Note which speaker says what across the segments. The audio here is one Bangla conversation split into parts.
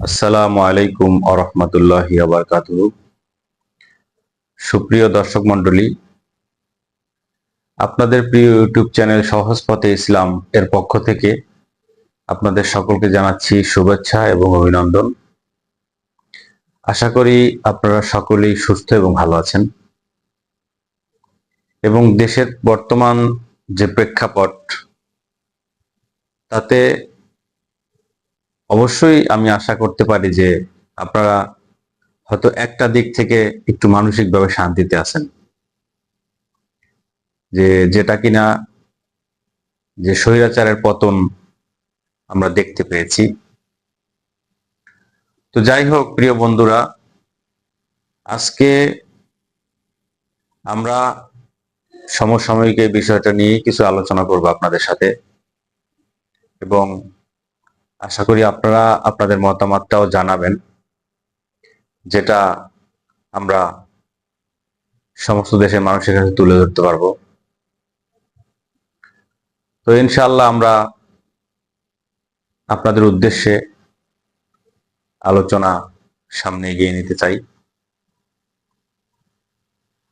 Speaker 1: আসসালামু আলাইকুম আরহামতুল্লাহ আবরকাত সুপ্রিয় দর্শক মন্ডলী আপনাদের প্রিয় ইউটিউব চ্যানেল সহজ পথে ইসলাম এর পক্ষ থেকে আপনাদের সকলকে জানাচ্ছি শুভেচ্ছা এবং অভিনন্দন। আশা করি আপনারা সকলেই সুস্থ এবং ভালো আছেন। এবং দেশের বর্তমান যে প্রেক্ষাপট তাতে অবশ্যই আমি আশা করতে পারি যে আপনারা হয়তো একটা দিক থেকে একটু মানসিকভাবে শান্তিতে আছেন। যে যেটা কিনা যে স্বৈরাচারের পতন আমরা দেখতে পেয়েছি। তো যাই হোক, প্রিয় বন্ধুরা, আজকে আমরা সমসাময়িক এই বিষয়টা নিয়ে কিছু আলোচনা করব আপনাদের সাথে। এবং আশা করি আপনারা আপনাদের মতামতটাও জানাবেন, যেটা আমরা সমস্ত দেশের মানুষের কাছে তুলে ধরতে পারব। তো ইনশাআল্লাহ আমরা আপনাদের উদ্দেশ্যে আলোচনা সামনে এগিয়ে নিতে চাই।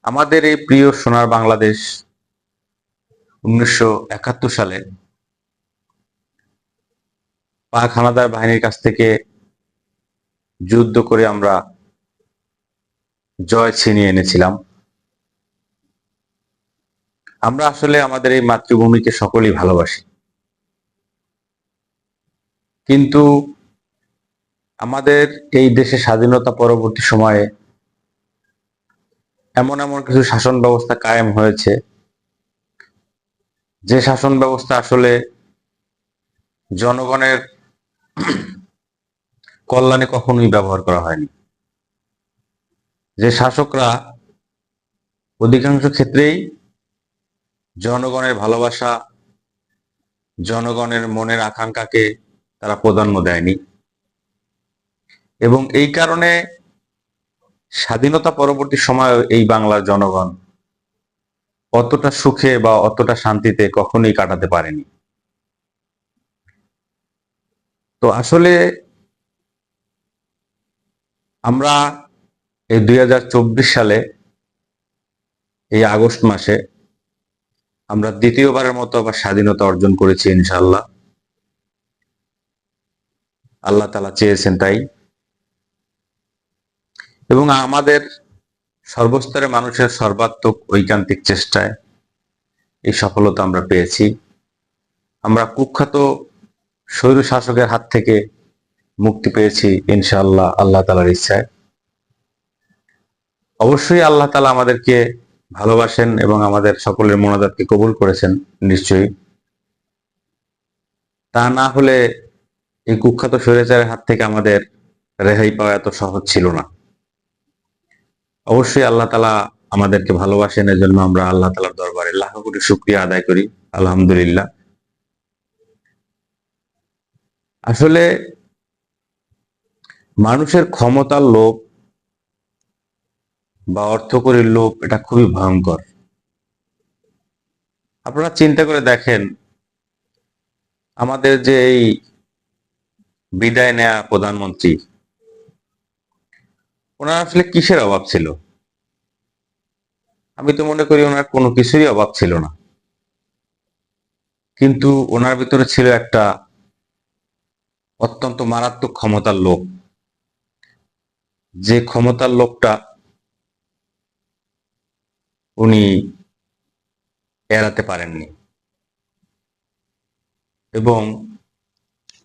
Speaker 1: আমাদের এই প্রিয় সোনার বাংলাদেশ উনিশশো একাত্তর সালে পাক হানাদার বাহিনীর কাছ থেকে যুদ্ধ করে আমরা জয় ছিনিয়ে এনেছিলাম। আমরা আসলে আমাদের এই মাতৃভূমিকে সকলেই ভালোবাসি। কিন্তু আমাদের এই দেশে স্বাধীনতা পরবর্তী সময়ে এমন এমন কিছু শাসন ব্যবস্থা কায়েম হয়েছে, যে শাসন ব্যবস্থা আসলে জনগণের কল্যাণে কখনোই ব্যবহার করা হয়নি। যে শাসকরা অধিকাংশ ক্ষেত্রেই জনগণের ভালোবাসা, জনগণের মনের আকাঙ্ক্ষাকে তারা প্রাধান্য দেয়নি এবং এই কারণে স্বাধীনতা পরবর্তী সময় এই বাংলার জনগণ অতটা সুখে বা অতটা শান্তিতে কখনোই কাটাতে পারেনি। তো আসলে আমরা এই দুই হাজার চব্বিশ সালে এই আগস্ট মাসে আমরা দ্বিতীয়বারের মতো আবার স্বাধীনতা অর্জন করেছি ইনশাল্লাহ আল্লাহ তালা চেয়েছেন তাই। এবং আমাদের সর্বস্তরে মানুষের সর্বাত্মক ঐকান্তিক চেষ্টায় এই সফলতা আমরা পেয়েছি। আমরা কুখ্যাত স্বৈর শাসকের হাত থেকে মুক্তি পেয়েছি ইনশাআল্লাহ আল্লাহ তালার ইচ্ছায়। অবশ্যই আল্লাহ তালা আমাদেরকে ভালোবাসেন এবং আমাদের সকলের মনোদাতকে কবুল করেছেন, নিশ্চয়ই। তা না হলে এই কুখ্যাত স্বৈরাচারের হাত থেকে আমাদের রেহাই পাওয়া এত সহজ ছিল না। অবশ্যই আল্লাহ তালা আমাদেরকে ভালোবাসেন, এজন্য আমরা আল্লাহ তালার দরবারে লাখ কোটি শুক্রিয়া আদায় করি, আলহামদুলিল্লাহ। আসলে মানুষের ক্ষমতার লোভ বা অর্থকরীর লোভ, এটা খুবই ভয়ঙ্কর। আপনারা চিন্তা করে দেখেন, আমাদের যে এই বিদায় নেয়া প্রধানমন্ত্রী, ওনার আসলে কিসের অভাব ছিল? আমি তো মনে করি ওনার কোনো কিছুরই অভাব ছিল না। কিন্তু ওনার ভিতরে ছিল একটা অত্যন্ত মারাত্মক ক্ষমতার লোক। যে ক্ষমতার লোকটা উনি এড়াতে পারেননি। এবং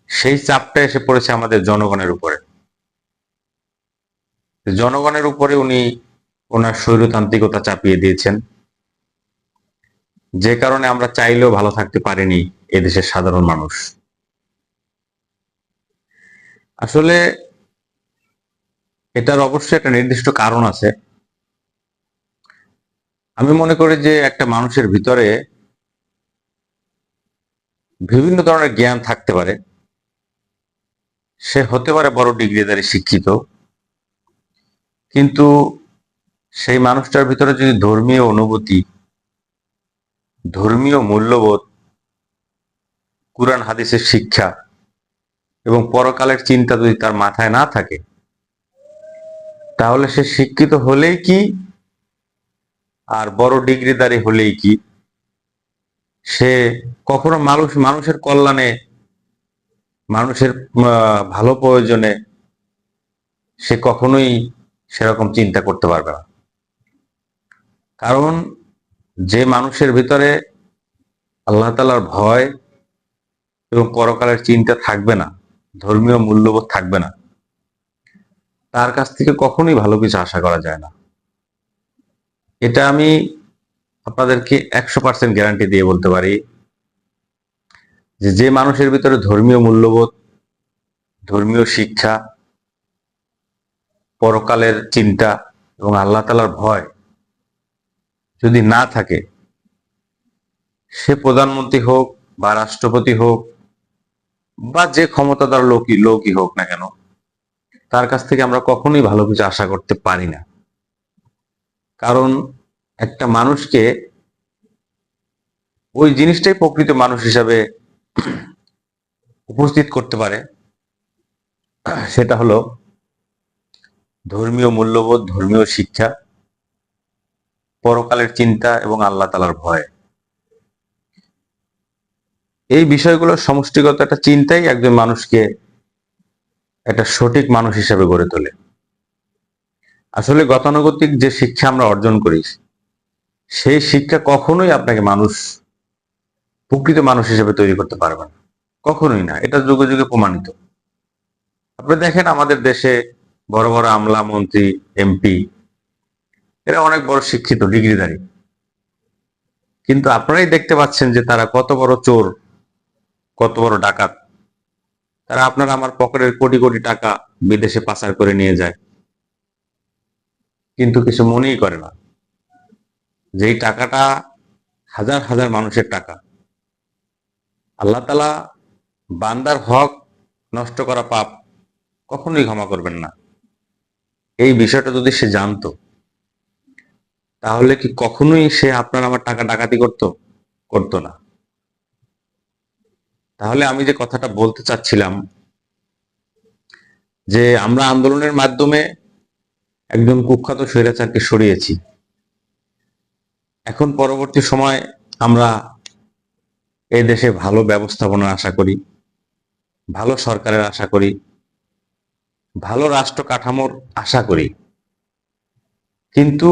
Speaker 1: সেই চাপটা এসে পড়েছে আমাদের জনগণের উপরে। জনগণের উপরে উনি ওনার স্বৈরতান্ত্রিকতা চাপিয়ে দিয়েছেন। যে কারণে আমরা চাইলেও ভালো থাকতে পারিনি এদেশের সাধারণ মানুষ। আসলে এটার অবশ্যই একটা নির্দিষ্ট কারণ আছে। আমি মনে করি যে একটা মানুষের ভিতরে বিভিন্ন ধরনের জ্ঞান থাকতে পারে। সে হতে পারে বড় ডিগ্রিধারী, শিক্ষিত। কিন্তু সেই মানুষটার ভিতরে যদি ধর্মীয় অনুভূতি, ধর্মীয় মূল্যবোধ, কুরআন, হাদিসের শিক্ষা এবং পরকালের চিন্তা যদি তার মাথায় না থাকে, তাহলে সে শিক্ষিত হলেই কি? আর বড় ডিগ্রিদারি হলেই কি? সে কখনো মানুষ, মানুষের কল্যাণে, মানুষের ভালো প্রয়োজনে সে কখনোই সেরকম চিন্তা করতে পারবে না। কারণ যে মানুষের ভিতরে আল্লাহ তালার ভয় এবং পরকালের চিন্তা থাকবে না ধর্মীয় মূল্যবোধ থাকবে না। তার কাছ থেকে কখনোই ভালো কিছু আশা করা যায় না। এটা আমি আপনাদেরকে একশো পার্সেন্ট গ্যারান্টি দিয়ে বলতে পারি যে যে মানুষের ভিতরে ধর্মীয় মূল্যবোধ, ধর্মীয় শিক্ষা, পরকালের চিন্তা এবং আল্লাহ তালার ভয় যদি না থাকে, সে প্রধানমন্ত্রী হোক বা রাষ্ট্রপতি হোক বা যে ক্ষমতাদার লোকই লোকই হোক না কেন, তার কাছ থেকে আমরা কখনোই ভালো কিছু আশা করতে পারি না। কারণ একটা মানুষকে ওই জিনিসটাই প্রকৃত মানুষ হিসাবে উপস্থিত করতে পারে, সেটা হলো ধর্মীয় মূল্যবোধ, ধর্মীয় শিক্ষা, পরকালের চিন্তা এবং আল্লাহ তালার ভয়। এই বিষয়গুলোর সমষ্টিগত একটা চিন্তাই একজন মানুষকে একটা সঠিক মানুষ হিসেবে গড়ে তোলে। আসলে গতানুগতিক যে শিক্ষা আমরা অর্জন করি, সেই শিক্ষা কখনোই আপনাকে মানুষ, প্রকৃত মানুষ হিসেবে তৈরি করতে পারবে না। কখনোই না, এটা যুগে যুগে প্রমাণিত। আপনি দেখেন আমাদের দেশে বড় বড় আমলা মন্ত্রী, এমপি, এরা অনেক বড় শিক্ষিত, ডিগ্রিধারী। কিন্তু আপনারাই দেখতে পাচ্ছেন যে তারা কত বড় চোর কত বড় ডাকাত। তারা আপনার আমার পকেটের কোটি কোটি টাকা বিদেশে পাচার করে নিয়ে যায়। কিন্তু কিছু মনেই করে না। যেই টাকাটা হাজার হাজার মানুষের টাকা। আল্লাহ তালা বান্দার হক নষ্ট করা পাপ কখনোই ক্ষমা করবেন না। এই বিষয়টা যদি সে জানতো, তাহলে কি কখনোই সে আপনার আমার টাকা ডাকাতি করতো? করতো না। তাহলে আমি যে কথাটা বলতে চাচ্ছিলাম, যে আমরা আন্দোলনের মাধ্যমে একজন কুখ্যাত স্বৈরাচারকে সরিয়েছি। এখন পরবর্তী সময় আমরা এই দেশে ভালো ব্যবস্থাপনার আশা করি, ভালো সরকারের আশা করি, ভালো রাষ্ট্র কাঠামোর আশা করি। কিন্তু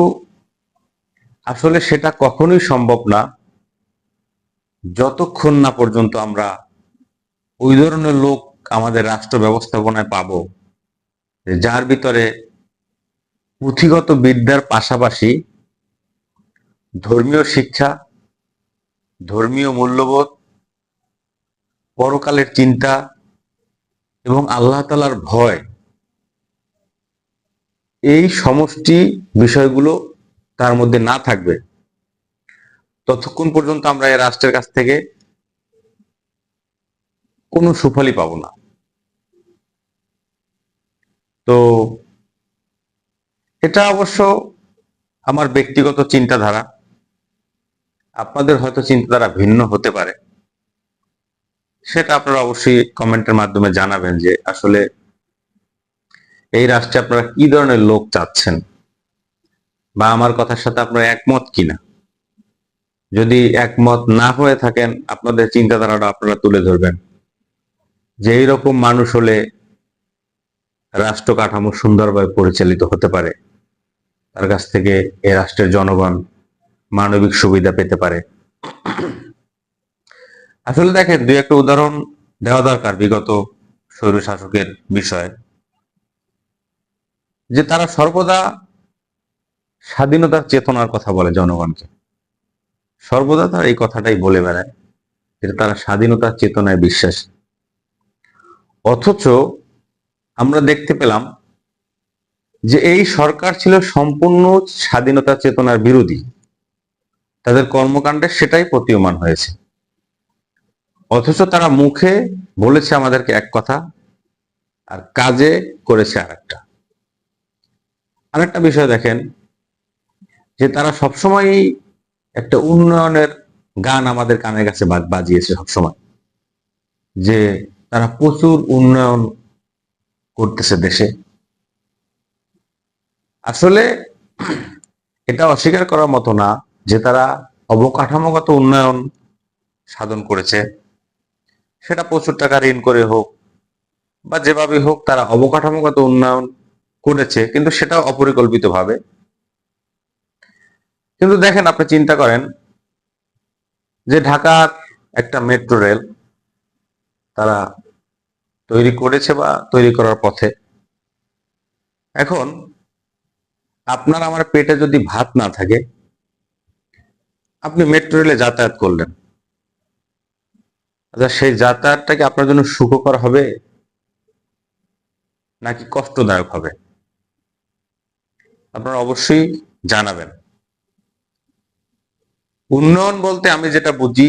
Speaker 1: আসলে সেটা কখনোই সম্ভব না, যতক্ষণ না পর্যন্ত আমরা ওই ধরনের লোক আমাদের রাষ্ট্র ব্যবস্থাপনায় পাব। যার ভিতরে পুঁথিগত বিদ্যার পাশাপাশি ধর্মীয় শিক্ষা, ধর্মীয় মূল্যবোধ, পরকালের চিন্তা এবং আল্লাহ তালার ভয়, এই সমষ্টি বিষয়গুলো তার মধ্যে না থাকবে। ততক্ষণ পর্যন্ত আমরা এই রাষ্ট্রের কাছ থেকে কোনো সুফলই পাব না। তো এটা অবশ্য আমার ব্যক্তিগত চিন্তাধারা। আপনাদের হয়তো চিন্তাধারা ভিন্ন হতে পারে। সেটা আপনারা অবশ্যই কমেন্টের মাধ্যমে জানাবেন যে আসলে এই রাষ্ট্রে আপনারা কি ধরনের লোক চাচ্ছেন? বা আমার কথার সাথে আপনারা একমত কিনা? যদি একমত না হয়ে থাকেন, আপনাদের চিন্তাধারাটা আপনারা তুলে ধরবেন। যে এইরকম মানুষ হলে রাষ্ট্র কাঠামো সুন্দরভাবে পরিচালিত হতে পারে, তার কাছ থেকে এ রাষ্ট্রের জনগণ মানবিক সুবিধা পেতে পারে। আসলে দেখেন, দুই একটা উদাহরণ দেওয়া দরকার বিগত স্বৈর শাসকের বিষয়ে। যে তারা সর্বদা স্বাধীনতার চেতনার কথা বলে জনগণকে। সর্বদা তারা এই কথাটাই বলে বেড়ায় যে তারা স্বাধীনতার চেতনায় বিশ্বাসী। অথচ আমরা দেখতে পেলাম যে এই সরকার ছিল সম্পূর্ণ স্বাধীনতা চেতনার বিরোধী। তাদের কর্মকাণ্ডে সেটাই প্রতীয়মান হয়েছে। অথচ তারা মুখে বলেছে আমাদেরকে এক কথা আর কাজে করেছে আর একটা আরেকটা বিষয় দেখেন, যে তারা সবসময় একটা উন্নয়নের গান আমাদের কানের কাছে বাজিয়েছে সবসময়। যে তারা প্রচুর উন্নয়ন করতেছে দেশে। আসলে এটা অস্বীকার করার মতো না যে তারা অবকাঠামোগত উন্নয়ন সাধন করেছে। সেটা প্রচুর টাকা ঋণ করে হোক বা যেভাবে হোক তারা অবকাঠামোগত উন্নয়ন করেছে, কিন্তু সেটা অপরিকল্পিতভাবে। কিন্তু দেখেন, আপনি চিন্তা করেন যে ঢাকার একটা মেট্রো রেল তারা তৈরি করেছে বা তৈরি করার পথে। এখন আপনার আমার পেটে যদি ভাত না থাকে, আপনি মেট্রো রেলে যাতায়াত করলেন। আচ্ছা সেই যাতায়াতটা কি আপনার জন্য সুখকর হবে নাকি কষ্টদায়ক হবে? আপনারা অবশ্যই জানাবেন। উন্নয়ন বলতে আমি যেটা বুঝি,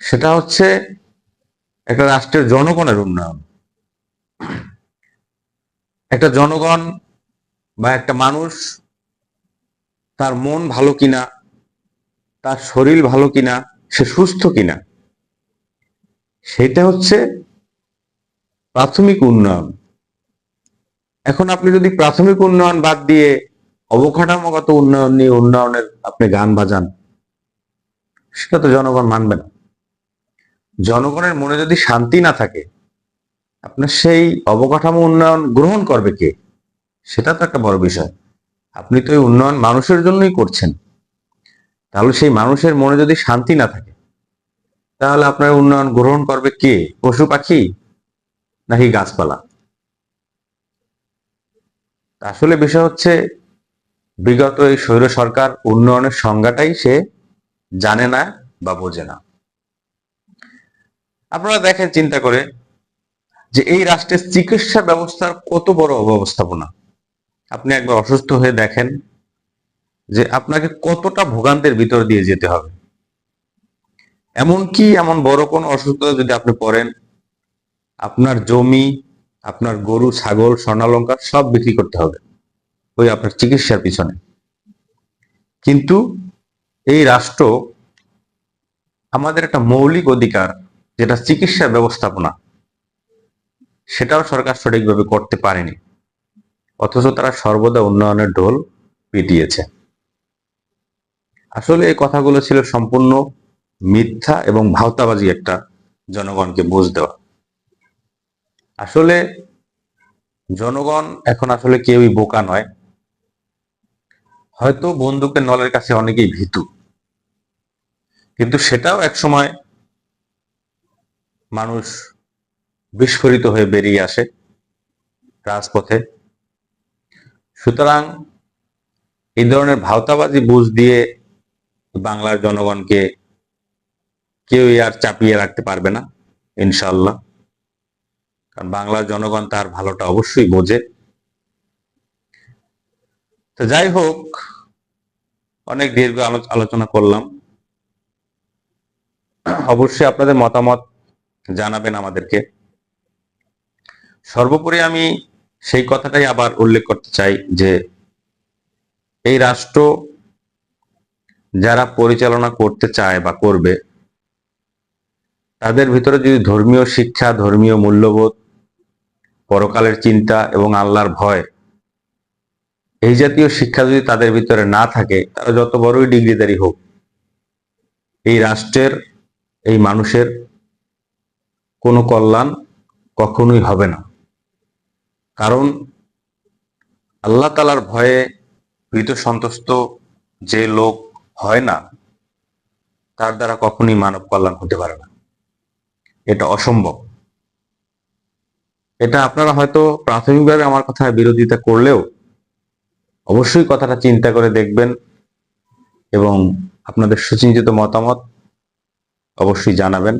Speaker 1: সেটা হচ্ছে একটা রাষ্ট্রের জনগণের উন্নয়ন। একটা জনগণ বা একটা মানুষ তার মন ভালো কিনা, তার শরীর ভালো কিনা, সে সুস্থ কিনা, সেটা হচ্ছে প্রাথমিক উন্নয়ন। এখন আপনি যদি প্রাথমিক উন্নয়ন বাদ দিয়ে অবকাঠামোগত উন্নয়ন নিয়ে উন্নয়নের আপনি গান বাজান, সেটা তো জনগণ মানবে না। জনগণের মনে যদি শান্তি না থাকে, আপনার সেই অবকাঠামো উন্নয়ন গ্রহণ করবে কে? সেটা তো একটা বড় বিষয়। আপনি তো এই উন্নয়ন মানুষের জন্যই করছেন। তাহলে সেই মানুষের মনে যদি শান্তি না থাকে, তাহলে আপনার উন্নয়ন গ্রহণ করবে কে? পশু পাখি নাকি গাছপালা? আসলে বিষয় হচ্ছে, বিগত এই স্বৈর সরকার উন্নয়নের সংজ্ঞাটাই সে জানে না বা বোঝে না। আপনারা দেখেন চিন্তা করে যে এই রাষ্ট্রের চিকিৎসা ব্যবস্থার কত বড় অব্যবস্থাপনা। আপনি একবার অসুস্থ হয়ে দেখেন যে আপনাকে কতটা ভোগান্তের ভিতর দিয়ে যেতে হবে। এমনকি এমন বড় কোনো অসুস্থতা যদি আপনি পড়েন, আপনার জমি, আপনার গরু, ছাগল, স্বর্ণালঙ্কার সব বিক্রি করতে হবে ওই আপনার চিকিৎসার পিছনে। কিন্তু এই রাষ্ট্র আমাদের একটা মৌলিক অধিকার যেটা চিকিৎসা ব্যবস্থাপনা, সেটাও সরকার সঠিকভাবে করতে পারেনি। অথচ তারা সর্বদা উন্নয়নের ঢোল পিটিয়েছে। আসলে এই কথাগুলো ছিল সম্পূর্ণ মিথ্যা এবং ভাওতাবাজি একটা জনগণকে বুঝ দেওয়া। আসলে জনগণ এখন আসলে কেউই বোকা নয়। হয়তো বন্দুকের নলের কাছে অনেকেই ভীতু। কিন্তু সেটাও এক সময় মানুষ বিস্ফোরিত হয়ে বেরিয়ে আসে রাজপথে। সুতরাং এই ধরনের ভাওতাবাজি বুঝ দিয়ে বাংলার জনগণকে কেউই আর চাপিয়ে রাখতে পারবে না ইনশাল্লাহ কারণ বাংলার জনগণ তার ভালোটা অবশ্যই বোঝে। তো যাই হোক, অনেক দীর্ঘ আলো- আলোচনা করলাম। অবশ্যই আপনাদের মতামত জানাবেন আমাদেরকে। সর্বোপরি আমি সেই কথাটাই আবার উল্লেখ করতে চাই যে, এই রাষ্ট্র যারা পরিচালনা করতে চায় বা করবে, তাদের ভিতরে যদি ধর্মীয় শিক্ষা, ধর্মীয় মূল্যবোধ, পরকালের চিন্তা এবং আল্লাহর ভয়, এই জাতীয় শিক্ষা যদি তাদের ভিতরে না থাকে তারা যত বড়ই ডিগ্রিদারি হোক, এই রাষ্ট্রের, এই মানুষের কোনো কল্যাণ কখনোই হবে না। কারণ আল্লাহ তালার ভয়ে ভীত সন্তুষ্ট যে লোক হয় না, তার দ্বারা কখনোই মানব কল্যাণ হতে পারে না। এটা অসম্ভব। এটা আপনারা হয়তো প্রাথমিকভাবে আমার কথায় বিরোধিতা করলেও অবশ্যই কথাটা চিন্তা করে দেখবেন এবং আপনাদের সুচিন্তিত মতামত অবশ্যই জানাবেন।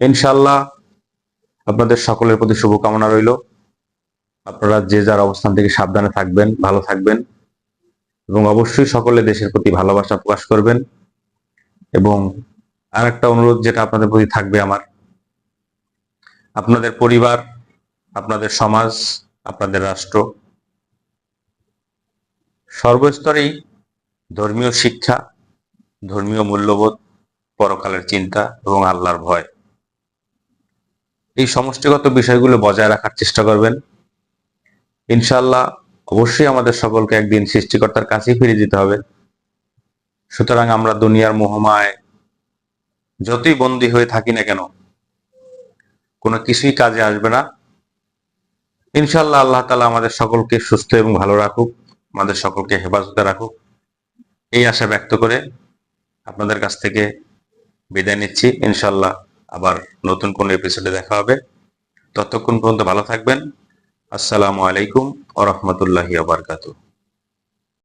Speaker 1: ইনশাল্লাহ আপনাদের সকলের প্রতি শুভকামনা রইল। আপনারা যে যার অবস্থান থেকে সাবধানে থাকবেন, ভালো থাকবেন এবং অবশ্যই সকলে দেশের প্রতি ভালোবাসা প্রকাশ করবেন। এবং আর একটা অনুরোধ যেটা আপনাদের প্রতি থাকবে আমার, আপনাদের পরিবার, আপনাদের সমাজ, আপনাদের রাষ্ট্র, সর্বস্তরেই ধর্মীয় শিক্ষা, ধর্মীয় মূল্যবোধ, পরকালের চিন্তা এবং আল্লাহর ভয়। এই সমষ্টিগত বিষয়গুলো বজায় রাখার চেষ্টা করবেন। ইনশাল্লাহ অবশ্যই আমাদের সকলকে একদিন সৃষ্টিকর্তার কাছেই ফিরে যেতে হবে। সুতরাং আমরা দুনিয়ার মোহমায় যতই বন্দী হয়ে থাকি না কেন, কোনো কিছুই কাজে আসবে না। ইনশাল্লাহ আল্লাহ তালা আমাদের সকলকে সুস্থ এবং ভালো রাখুক, আমাদের সকলকে হেফাজতে রাখুক। এই আশা ব্যক্ত করে আপনাদের কাছ থেকে বিদায় নিচ্ছি। ইনশাআল্লাহ আবার নতুন কোন এপিসোডে দেখা হবে। ততক্ষণ পর্যন্ত ভালো থাকবেন। আসসালামু আলাইকুম ওরহমতুল্লাহি আবরকাতুহ